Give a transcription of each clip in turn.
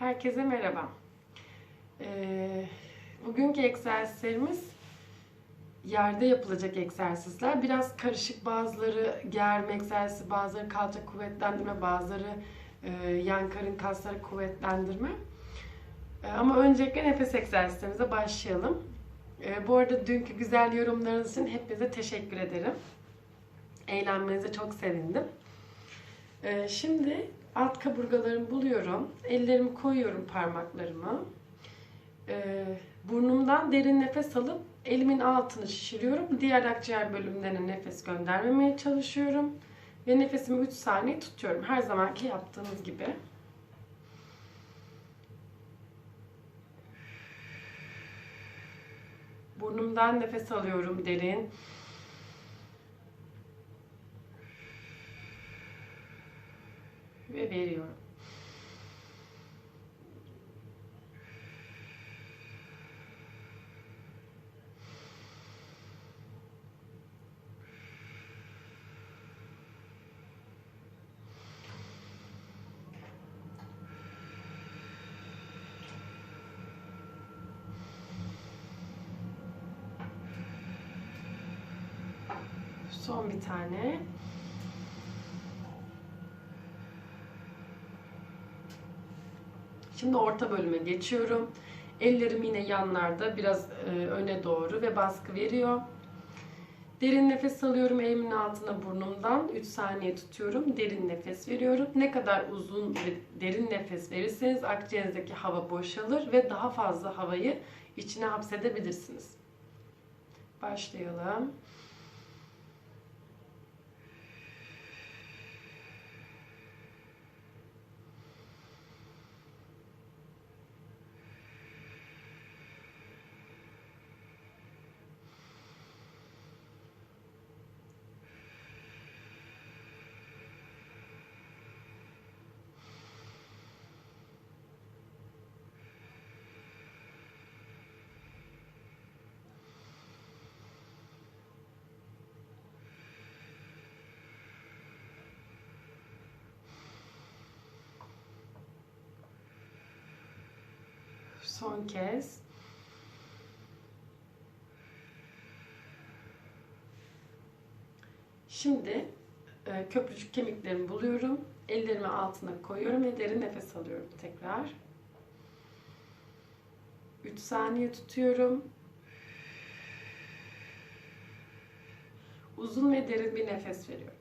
Herkese merhaba. Ee, bugünkü egzersizlerimiz yerde yapılacak egzersizler. Biraz karışık bazıları germe egzersizi, bazıları kalça kuvvetlendirme, bazıları e, yan karın kasları kuvvetlendirme. E, ama öncelikle nefes egzersizlerimize başlayalım. E, bu arada dünkü güzel yorumlarınız için hepinize teşekkür ederim. Eğlenmenize çok sevindim. E, şimdi alt kaburgalarımı buluyorum. Ellerimi koyuyorum parmaklarımı. Ee, burnumdan derin nefes alıp elimin altını şişiriyorum. Diğer akciğer bölümlerine nefes göndermemeye çalışıyorum. Ve nefesimi 3 saniye tutuyorum. Her zamanki yaptığımız gibi. Burnumdan nefes alıyorum derin. Ve veriyorum. Son bir tane. Şimdi orta bölüme geçiyorum. Ellerim yine yanlarda biraz e, öne doğru ve baskı veriyor. Derin nefes alıyorum elimin altına burnumdan. 3 saniye tutuyorum. Derin nefes veriyorum. Ne kadar uzun ve derin nefes verirseniz akciğerinizdeki hava boşalır ve daha fazla havayı içine hapsedebilirsiniz. Başlayalım. Son kez. Şimdi e, köprücük kemiklerimi buluyorum. Ellerimi altına koyuyorum ve derin nefes alıyorum tekrar. 3 saniye tutuyorum. Uzun ve derin bir nefes veriyorum.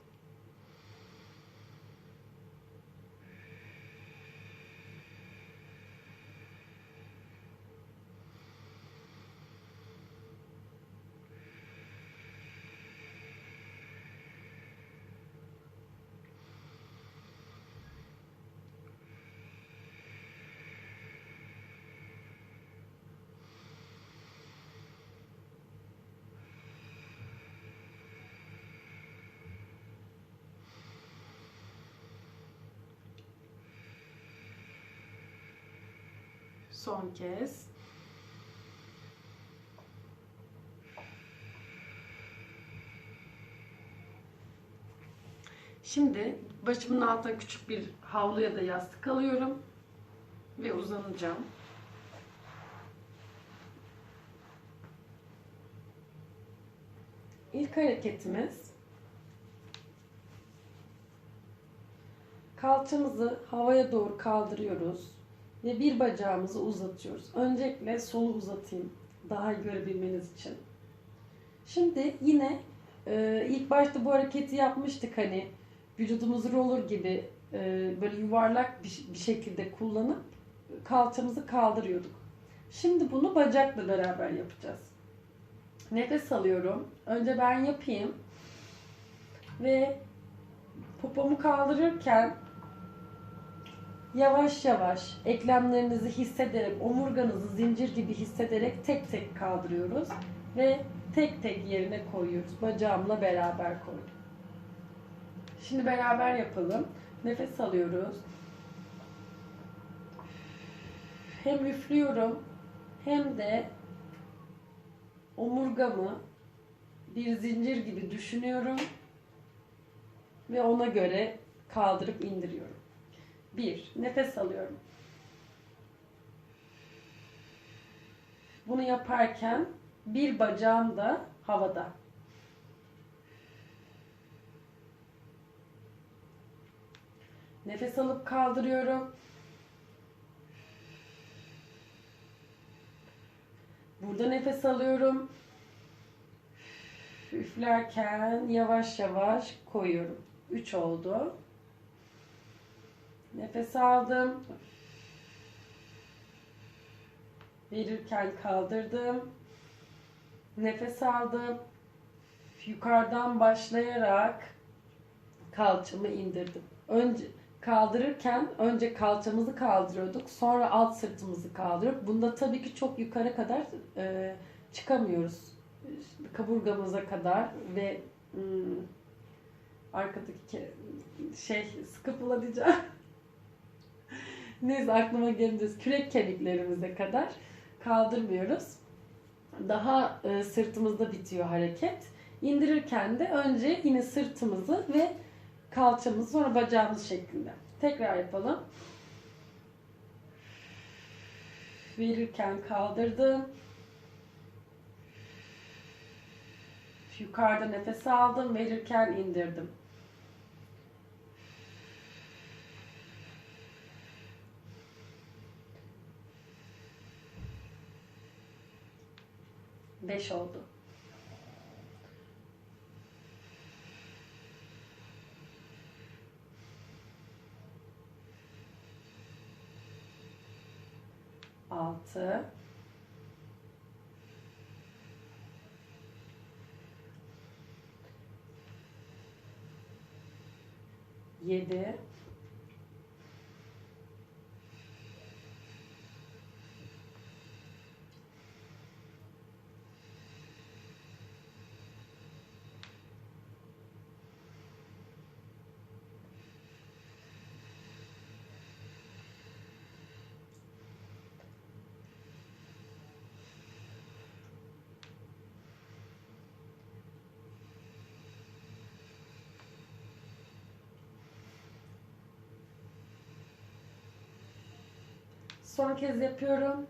Son kez. Şimdi başımın altına küçük bir havlu ya da yastık alıyorum ve uzanacağım. İlk hareketimiz kalçamızı havaya doğru kaldırıyoruz ve bir bacağımızı uzatıyoruz. Öncelikle solu uzatayım daha görebilmeniz için. Şimdi yine e, ilk başta bu hareketi yapmıştık hani vücudumuzu roller gibi e, böyle yuvarlak bir, bir şekilde kullanıp kalçamızı kaldırıyorduk. Şimdi bunu bacakla beraber yapacağız. Nefes alıyorum. Önce ben yapayım. Ve popomu kaldırırken yavaş yavaş eklemlerinizi hissederek, omurganızı zincir gibi hissederek tek tek kaldırıyoruz ve tek tek yerine koyuyoruz. Bacağımla beraber koydum. Şimdi beraber yapalım. Nefes alıyoruz. Hem üflüyorum hem de omurgamı bir zincir gibi düşünüyorum ve ona göre kaldırıp indiriyorum. Bir, nefes alıyorum. Bunu yaparken bir bacağım da havada. Nefes alıp kaldırıyorum. Burada nefes alıyorum. Üflerken yavaş yavaş koyuyorum. 3 oldu. Nefes aldım. Verirken kaldırdım. Nefes aldım. Yukarıdan başlayarak kalçamı indirdim. Önce kaldırırken önce kalçamızı kaldırıyorduk. Sonra alt sırtımızı kaldırıp bunda tabii ki çok yukarı kadar e, çıkamıyoruz. Kaburgamıza kadar ve hmm, arkadaki şey sıkı diyeceğim. Neyse aklıma gelince kürek kemiklerimize kadar kaldırmıyoruz. Daha e, sırtımızda bitiyor hareket. İndirirken de önce yine sırtımızı ve kalçamızı sonra bacağımız şeklinde. Tekrar yapalım. Verirken kaldırdım. Yukarıda nefes aldım. Verirken indirdim. Beş oldu. Altı. Yedi. Son kez yapıyorum.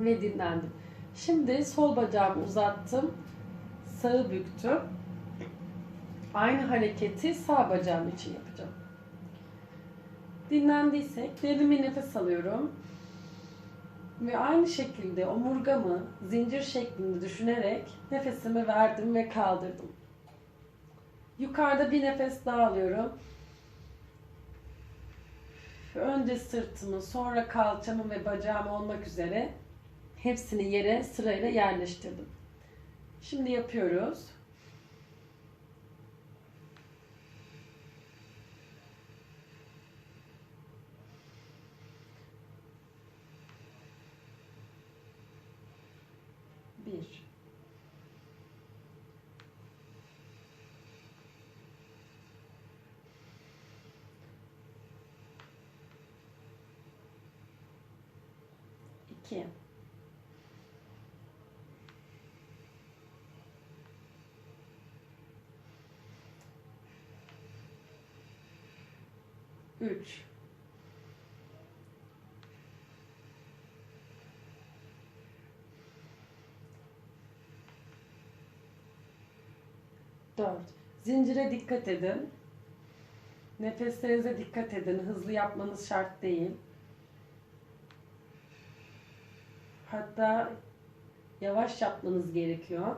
Ve dinlendim. Şimdi sol bacağımı uzattım. Sağı büktüm. Aynı hareketi sağ bacağım için yapacağım. Dinlendiysek derin bir nefes alıyorum. Ve aynı şekilde omurgamı zincir şeklinde düşünerek nefesimi verdim ve kaldırdım. Yukarıda bir nefes daha alıyorum. Önce sırtımı, sonra kalçamı ve bacağımı olmak üzere hepsini yere sırayla yerleştirdim. Şimdi yapıyoruz. 2 3 4 Zincire dikkat edin. Nefeslerinize dikkat edin. Hızlı yapmanız şart değil. Hatta yavaş yapmanız gerekiyor.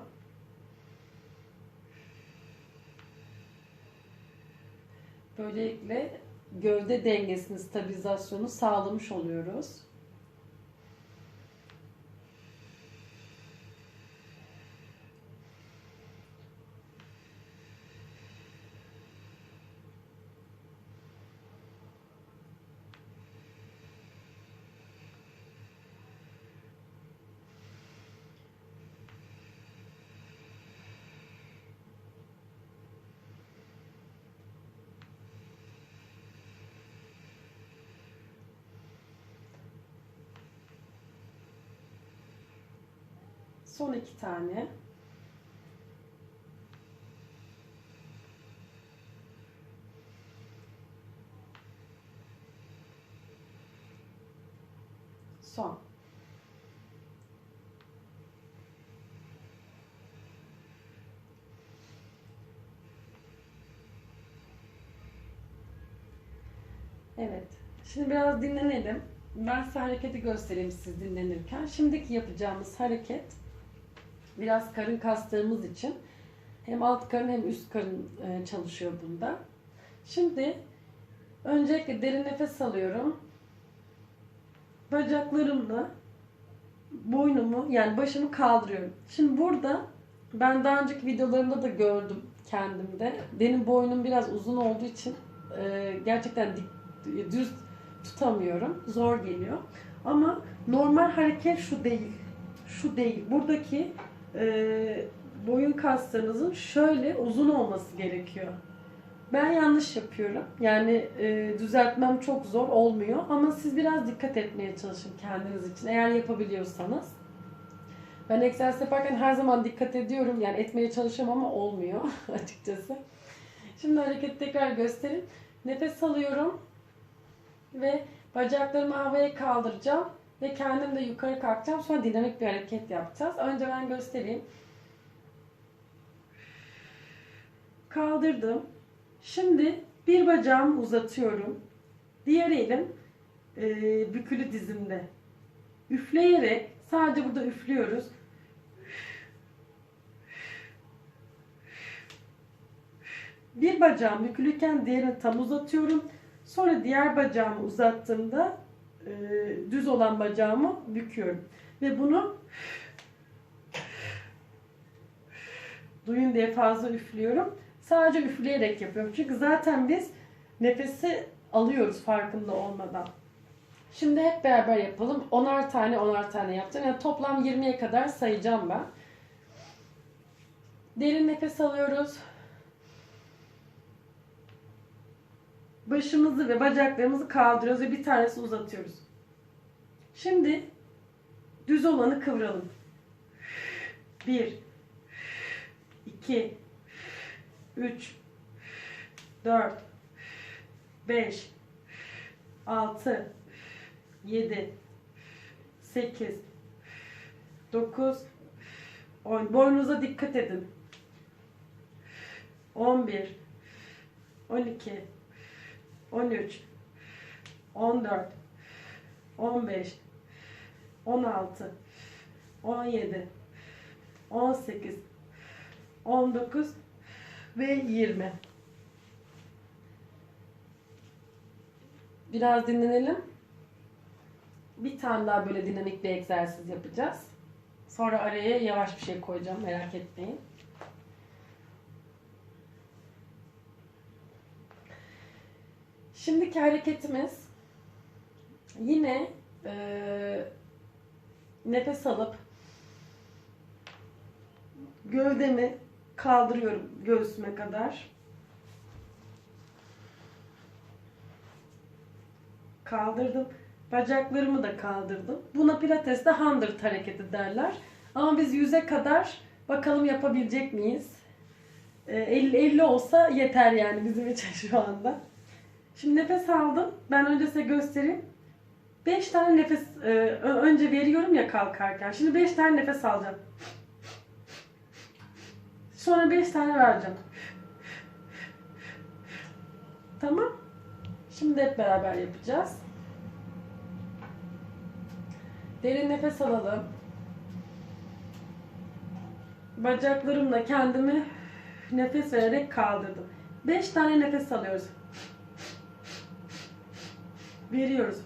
Böylelikle gövde dengesini, stabilizasyonu sağlamış oluyoruz. Son iki tane. Son. Evet. Şimdi biraz dinlenelim. Ben size hareketi göstereyim siz dinlenirken. Şimdiki yapacağımız hareket biraz karın kastığımız için hem alt karın hem üst karın e, çalışıyor bunda. Şimdi öncelikle derin nefes alıyorum. Bacaklarımla boynumu yani başımı kaldırıyorum. Şimdi burada ben daha önceki videolarımda da gördüm kendimde. Benim boynum biraz uzun olduğu için e, gerçekten dik, düz tutamıyorum. Zor geliyor. Ama normal hareket şu değil. Şu değil. Buradaki e, boyun kaslarınızın şöyle uzun olması gerekiyor. Ben yanlış yapıyorum. Yani e, düzeltmem çok zor olmuyor. Ama siz biraz dikkat etmeye çalışın kendiniz için. Eğer yapabiliyorsanız. Ben egzersiz yaparken her zaman dikkat ediyorum. Yani etmeye çalışıyorum ama olmuyor açıkçası. Şimdi hareketi tekrar göstereyim. Nefes alıyorum ve bacaklarımı havaya kaldıracağım ve kendim de yukarı kalkacağım. Sonra dinamik bir hareket yapacağız. Önce ben göstereyim. Kaldırdım. Şimdi bir bacağımı uzatıyorum. Diğer elim e, bükülü dizimde. Üfleyerek sadece burada üflüyoruz. Bir bacağım bükülürken diğerini tam uzatıyorum. Sonra diğer bacağımı uzattığımda e, düz olan bacağımı büküyorum. Ve bunu duyun diye fazla üflüyorum. Sadece üfleyerek yapıyorum. Çünkü zaten biz nefesi alıyoruz farkında olmadan. Şimdi hep beraber yapalım. Onar tane onar tane yapacağım. Yani toplam 20'ye kadar sayacağım ben. Derin nefes alıyoruz. Başımızı ve bacaklarımızı kaldırıyoruz ve bir tanesi uzatıyoruz. Şimdi düz olanı kıvıralım. 1 2 3 4 5 6 7 8 9 10 Boynunuza dikkat edin. 11 12 13 14 15 16 17 18 19 ve 20 Biraz dinlenelim. Bir tane daha böyle dinamik bir egzersiz yapacağız. Sonra araya yavaş bir şey koyacağım merak etmeyin. Şimdiki hareketimiz yine e, nefes alıp gövdemi kaldırıyorum göğsüme kadar. Kaldırdım. Bacaklarımı da kaldırdım. Buna pilateste hundred hareketi derler. Ama biz yüze kadar bakalım yapabilecek miyiz? 50, 50 olsa yeter yani bizim için şu anda. Şimdi nefes aldım. Ben önce size göstereyim. 5 tane nefes e, önce veriyorum ya kalkarken. Şimdi 5 tane nefes alacağım. Sonra 5 tane vereceğim. Tamam. Şimdi hep beraber yapacağız. Derin nefes alalım. Bacaklarımla kendimi nefes vererek kaldırdım. 5 tane nefes alıyoruz. Veriyoruz.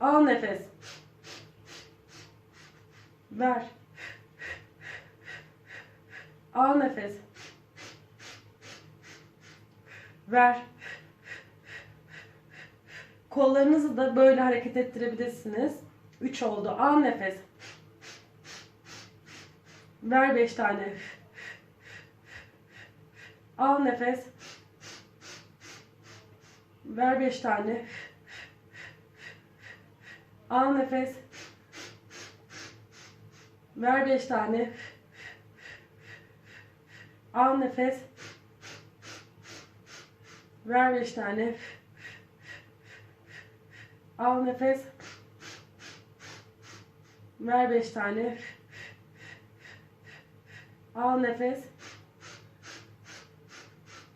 Al nefes. Ver. Al nefes. Ver. Kollarınızı da böyle hareket ettirebilirsiniz. 3 oldu. Al nefes. Ver 5 tane. Al nefes. Ver 5 tane. Al nefes. Ver 5 tane. Al nefes. Ver 5 tane. Al nefes. Ver 5 tane. Al nefes.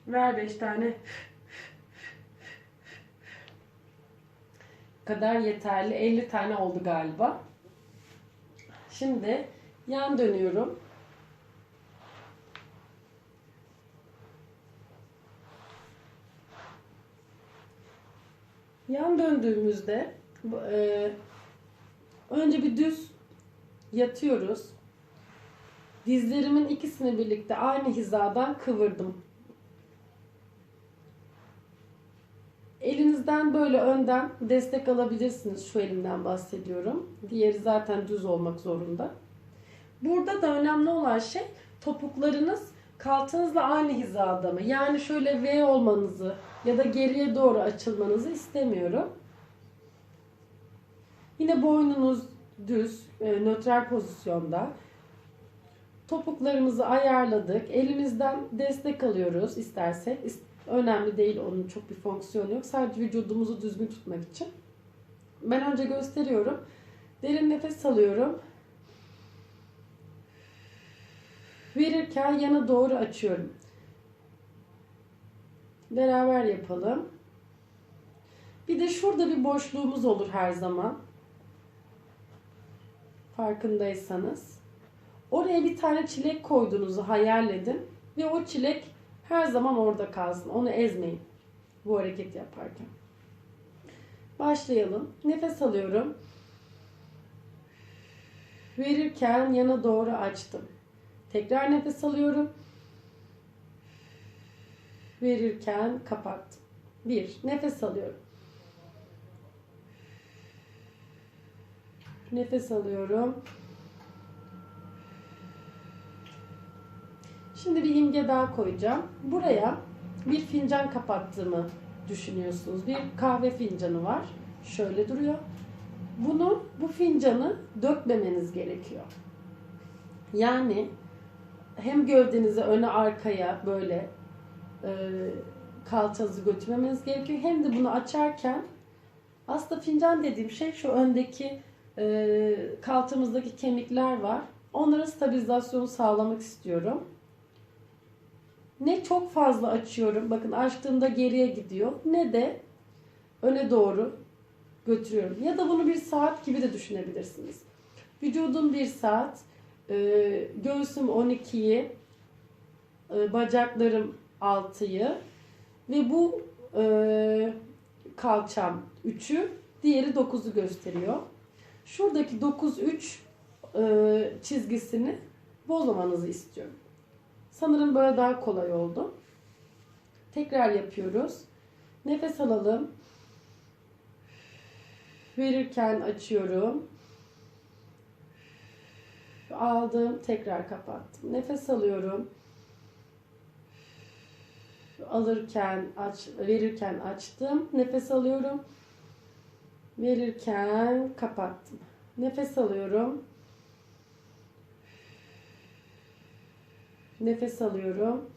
Ver 5 tane. Kadar yeterli. 50 tane oldu galiba. Şimdi yan dönüyorum. Yan döndüğümüzde e, önce bir düz yatıyoruz. Dizlerimin ikisini birlikte aynı hizadan kıvırdım. Elinizden böyle önden destek alabilirsiniz. Şu elimden bahsediyorum. Diğeri zaten düz olmak zorunda. Burada da önemli olan şey topuklarınız kalçanızla aynı hizada mı? Yani şöyle V olmanızı ya da geriye doğru açılmanızı istemiyorum. Yine boynunuz düz, e, nötral pozisyonda. Topuklarımızı ayarladık. Elimizden destek alıyoruz istersek. Önemli değil onun çok bir fonksiyonu yok. Sadece vücudumuzu düzgün tutmak için. Ben önce gösteriyorum. Derin nefes alıyorum. Verirken yana doğru açıyorum. Beraber yapalım. Bir de şurada bir boşluğumuz olur her zaman. Farkındaysanız. Oraya bir tane çilek koyduğunuzu hayal edin. Ve o çilek her zaman orada kalsın. Onu ezmeyin. Bu hareketi yaparken. Başlayalım. Nefes alıyorum. Verirken yana doğru açtım. Tekrar nefes alıyorum. Verirken kapattım. Bir. Nefes alıyorum. Nefes alıyorum. Şimdi bir imge daha koyacağım. Buraya bir fincan kapattığımı düşünüyorsunuz. Bir kahve fincanı var. Şöyle duruyor. Bunu, bu fincanı dökmemeniz gerekiyor. Yani hem gövdenizi öne arkaya böyle e, kalçanızı götürmemeniz gerekiyor. Hem de bunu açarken aslında fincan dediğim şey şu öndeki e, kalçamızdaki kemikler var. Onların stabilizasyonu sağlamak istiyorum. Ne çok fazla açıyorum. Bakın açtığımda geriye gidiyor. Ne de öne doğru götürüyorum. Ya da bunu bir saat gibi de düşünebilirsiniz. Vücudum bir saat, e, göğsüm 12'yi, e, bacaklarım 6'yı ve bu e, kalçam 3'ü, diğeri 9'u gösteriyor. Şuradaki 9-3 e, çizgisini bozmamanızı istiyorum. Sanırım böyle daha kolay oldu. Tekrar yapıyoruz. Nefes alalım. Verirken açıyorum. Aldım, tekrar kapattım. Nefes alıyorum. Alırken aç, verirken açtım. Nefes alıyorum. Verirken kapattım. Nefes alıyorum. Nefes alıyorum.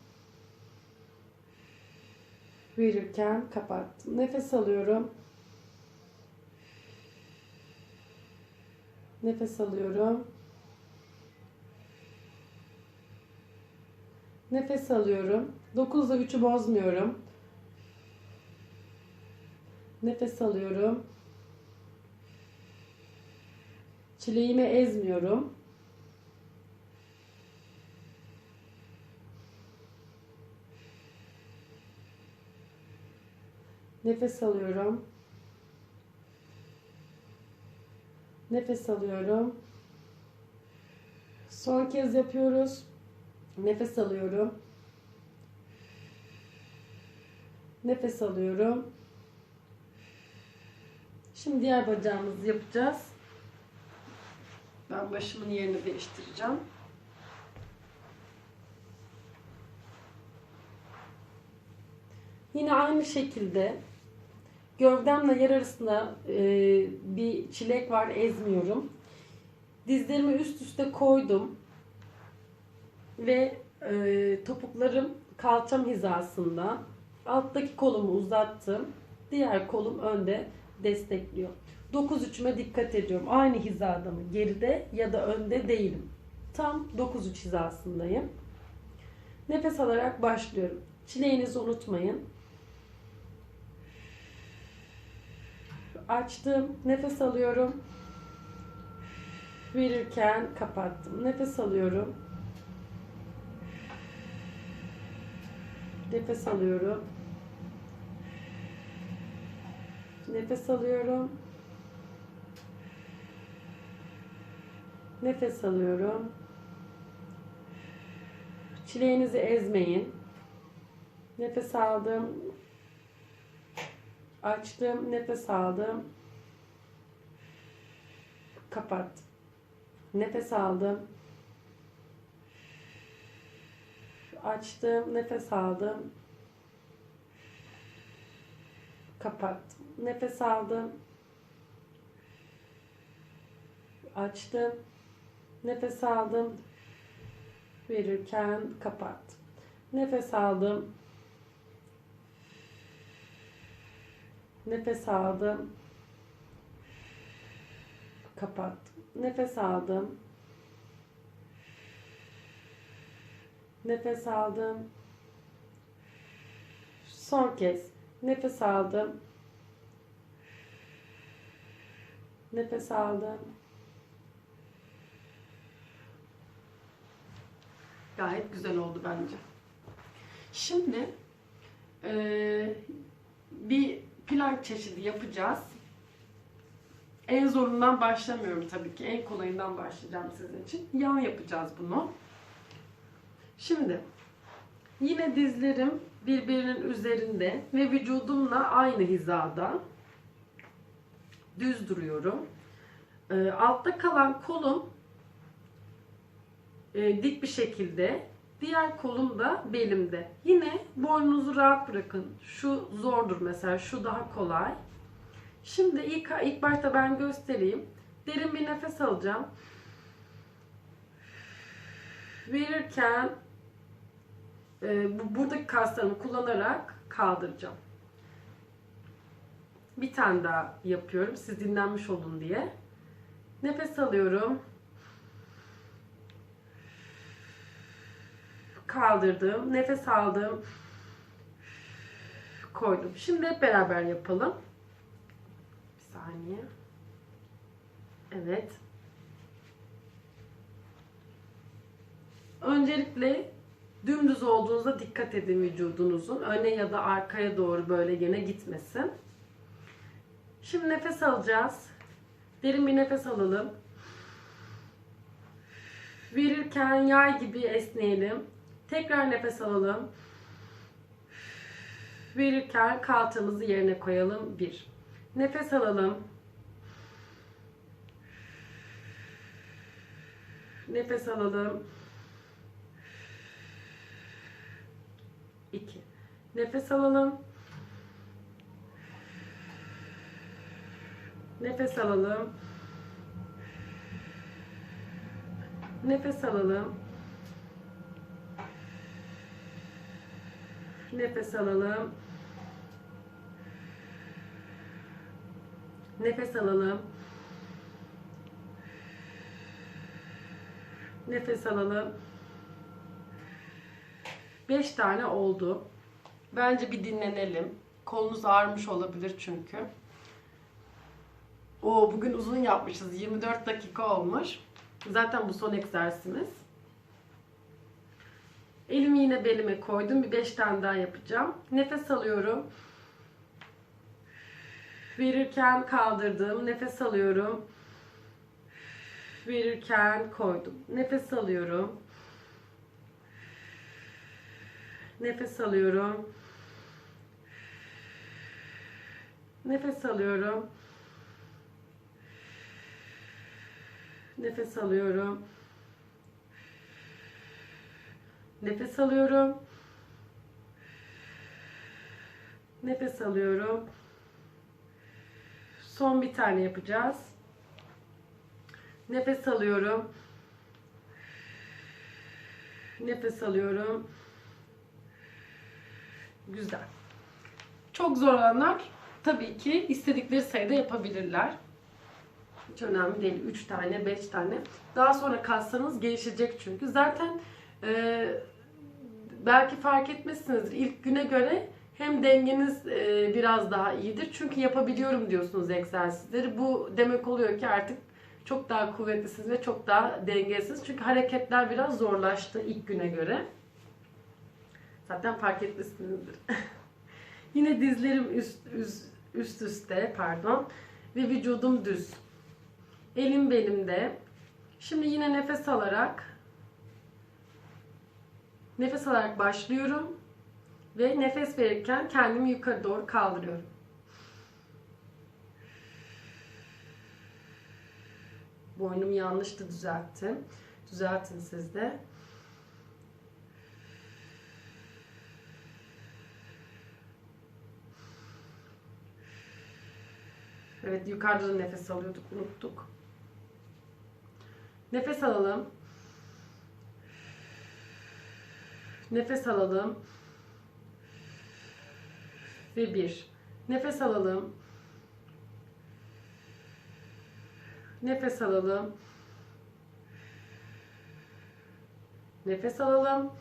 Verirken kapattım. Nefes alıyorum. Nefes alıyorum. Nefes alıyorum. 9'da 3'ü bozmuyorum. Nefes alıyorum. Çileğimi ezmiyorum. Nefes alıyorum. Nefes alıyorum. Son kez yapıyoruz. Nefes alıyorum. Nefes alıyorum. Şimdi diğer bacağımızı yapacağız. Ben başımın yerini değiştireceğim. Yine aynı şekilde gövdemle yer arasında e, bir çilek var ezmiyorum. Dizlerimi üst üste koydum ve e, topuklarım kalçam hizasında. Alttaki kolumu uzattım. Diğer kolum önde destekliyor. 9-3'üme dikkat ediyorum. Aynı hizada mı? Geride ya da önde değilim. Tam 9-3 hizasındayım. Nefes alarak başlıyorum. Çileğinizi unutmayın. Açtım. Nefes alıyorum. Verirken kapattım. Nefes alıyorum. Nefes alıyorum. Nefes alıyorum. Nefes alıyorum. Çileğinizi ezmeyin. Nefes aldım. Açtım. Nefes aldım. Kapattım. Nefes aldım. Açtım. Nefes aldım. Kapattım. Nefes aldım. Açtım. Nefes aldım. Verirken kapattım. Nefes aldım. Nefes aldım. Kapattım. Nefes aldım. Nefes aldım. Son kez. Nefes aldım. Nefes aldım. Gayet güzel oldu bence. Şimdi eee, bir plank çeşidi yapacağız. En zorundan başlamıyorum tabii ki. En kolayından başlayacağım sizin için. Yan yapacağız bunu. Şimdi yine dizlerim birbirinin üzerinde ve vücudumla aynı hizada düz duruyorum. Eee, altta kalan kolum e, dik bir şekilde. Diğer kolum da belimde. Yine boynunuzu rahat bırakın. Şu zordur mesela. Şu daha kolay. Şimdi ilk, ilk başta ben göstereyim. Derin bir nefes alacağım. Verirken e, bu, buradaki kaslarımı kullanarak kaldıracağım. Bir tane daha yapıyorum. Siz dinlenmiş olun diye. Nefes alıyorum. Kaldırdım, nefes aldım, koydum. Şimdi hep beraber yapalım. Bir saniye. Evet. Öncelikle dümdüz olduğunuzda dikkat edin vücudunuzun. Öne ya da arkaya doğru böyle gene gitmesin. Şimdi nefes alacağız. Derin bir nefes alalım. Verirken yay gibi esneyelim. Tekrar nefes alalım. Verirken kalçamızı yerine koyalım. Bir. Nefes alalım. Nefes alalım. İki. Nefes alalım. Nefes alalım. Nefes alalım. Nefes alalım. Nefes alalım. Nefes alalım. 5 tane oldu. Bence bir dinlenelim. Kolunuz ağrımış olabilir çünkü. O bugün uzun yapmışız. 24 dakika olmuş. Zaten bu son egzersizimiz. Elimi yine belime koydum. Bir 5 tane daha yapacağım. Nefes alıyorum. Verirken kaldırdım. Nefes alıyorum. Verirken koydum. Nefes alıyorum. Nefes alıyorum. Nefes alıyorum. Nefes alıyorum. Nefes alıyorum. Nefes alıyorum. Son bir tane yapacağız. Nefes alıyorum. Nefes alıyorum. Güzel. Çok zor olanlar tabii ki istedikleri sayıda yapabilirler. Hiç önemli değil. 3 tane, 5 tane. Daha sonra kaslarınız gelişecek çünkü. Zaten e, belki fark etmişsinizdir. İlk güne göre Hem dengeniz e, biraz daha iyidir. Çünkü yapabiliyorum diyorsunuz egzersizleri. Bu demek oluyor ki artık çok daha kuvvetlisiniz ve çok daha dengesiniz. Çünkü hareketler biraz zorlaştı ilk güne göre. Zaten fark etmişsinizdir. Yine dizlerim üst, üst, üst üste pardon ve vücudum düz. Elim belimde. Şimdi yine nefes alarak nefes alarak başlıyorum ve nefes verirken kendimi yukarı doğru kaldırıyorum. Boynum yanlıştı düzelttim. Düzeltin siz de. Evet yukarıda da nefes alıyorduk unuttuk. Nefes alalım. Nefes alalım. Ve bir. Nefes alalım. Nefes alalım. Nefes alalım.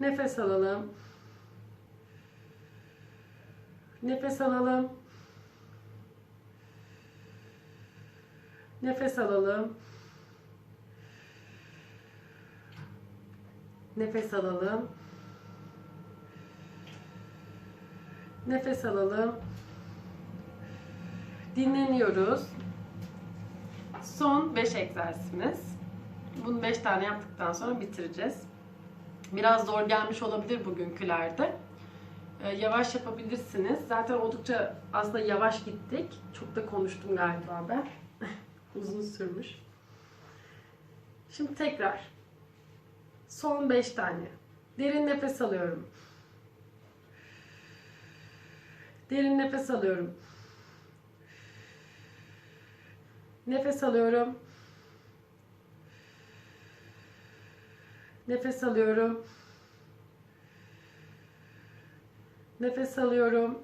Nefes alalım. Nefes alalım. Nefes alalım. Nefes alalım. Nefes alalım. Dinleniyoruz. Son 5 egzersizimiz. Bunu 5 tane yaptıktan sonra bitireceğiz. Biraz zor gelmiş olabilir bugünkülerde. Ee, yavaş yapabilirsiniz. Zaten oldukça aslında yavaş gittik. Çok da konuştum galiba ben. Uzun sürmüş. Şimdi tekrar. Son 5 tane. Derin nefes alıyorum. Derin nefes alıyorum. Nefes alıyorum. Nefes alıyorum. Nefes alıyorum.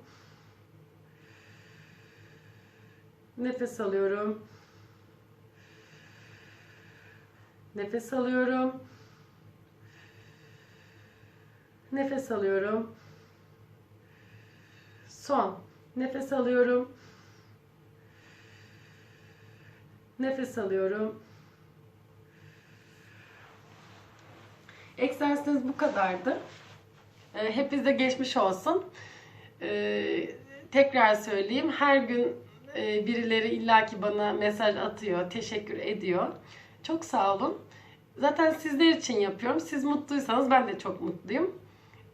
Nefes alıyorum. Nefes alıyorum. Nefes alıyorum. Son. Nefes alıyorum. Nefes alıyorum. Egzersiziniz bu kadardı. Ee, Hepinize geçmiş olsun. Ee, tekrar söyleyeyim. Her gün e, birileri illaki bana mesaj atıyor, teşekkür ediyor. Çok sağ olun. Zaten sizler için yapıyorum. Siz mutluysanız ben de çok mutluyum.